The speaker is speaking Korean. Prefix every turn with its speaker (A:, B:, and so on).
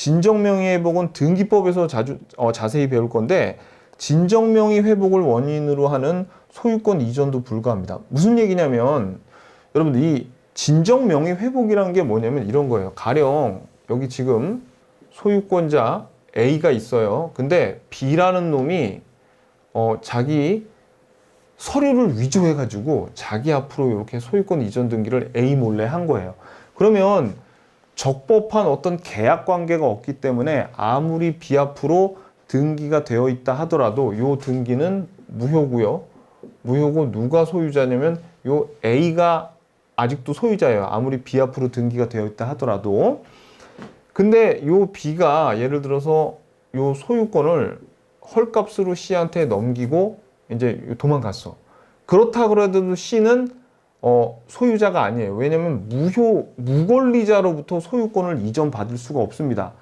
A: 진정명의 회복은 등기법에서 자주 어, 자세히 배울 건데 진정명의 회복을 원인으로 하는 소유권 이전도 불가합니다. 무슨 얘기냐면 여러분들 이 진정명의 회복이라는 게 뭐냐면 이런 거예요. 가령 여기 지금 소유권자 A가 있어요. 근데 B라는 놈이 어, 자기 서류를 위조해가지고 자기 앞으로 이렇게 소유권 이전 등기를 A 몰래 한 거예요. 그러면 적법한 어떤 계약 관계가 없기 때문에 아무리 앞으로 등기가 되어 있다 하더라도 요 등기는 무효고요. 무효고 누가 소유자냐면 요 A가 아직도 소유자예요. 아무리 앞으로 등기가 되어 있다 하더라도. 근데 요 B가 예를 들어서 요 소유권을 헐값으로 C한테 넘기고 이제 도망갔어. 그렇다 그래도 C는 어, 소유자가 아니에요. 왜냐면 무효 무권리자로부터 소유권을 이전받을 수가 없습니다.